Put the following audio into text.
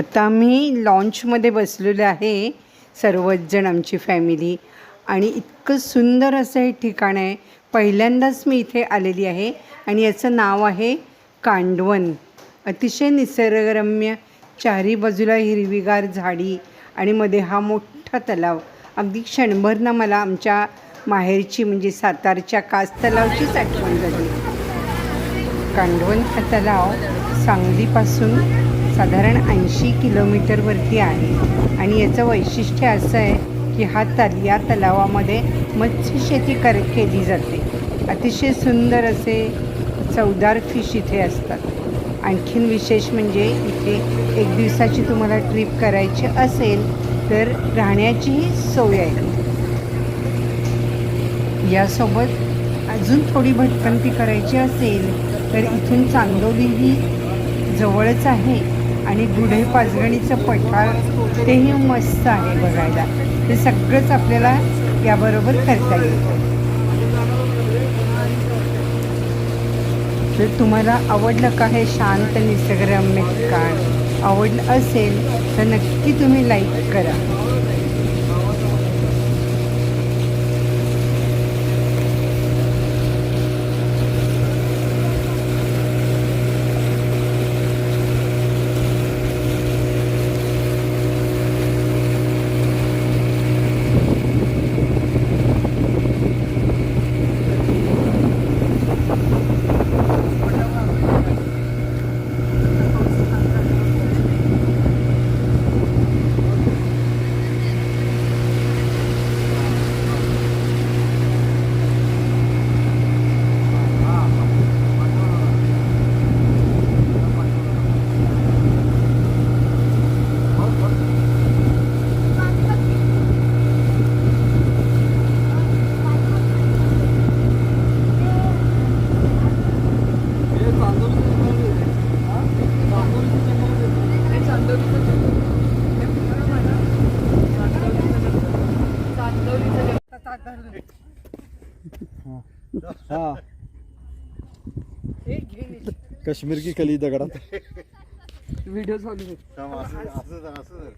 आता आम्ही लॉन्चमध्ये बसलेलो आहे सर्वच जण आमची फॅमिली आणि इतकं सुंदर असं हे ठिकाण आहे. पहिल्यांदाच मी इथे आलेली आहे आणि याचं नाव आहे कांडवन. अतिशय निसर्गरम्य चारी बाजूला हिरवीगार झाडी आणि मध्ये हा मोठा तलाव. अगदी क्षणभरनं मला आमच्या माहेरची म्हणजे सातारच्या कास तलावचीच आठवण झाली. कांडवन हा तलाव सांगलीपासून साधारण ऐंशी किलोमीटरवरती आहे. आणि याचं वैशिष्ट्य असं आहे की हा तल या तलावामध्ये मत्स्यशेती कर केली जाते. अतिशय सुंदर असे चवदार फिश इथे असतात. आणखीन विशेष म्हणजे इथे एक दिवसाची तुम्हाला ट्रिप करायची असेल तर राहण्याचीही सोय आहे. यासोबत अजून थोडी भटकंती करायची असेल तर इथून चांदोली ही जवळच आहे. आणि गुढे पाचगणीचं पठार तेही मस्त आहे बघायला. ते सगळंच आपल्याला याबरोबर करता येतं तर तुम्हाला आवडलं का हे शांत निसर्गरम्य ठिकाण? आवडलं असेल तर नक्की तुम्ही लाईक करा हा काश्मीर की कली दगडात. व्हिडिओ चालू असं असं असं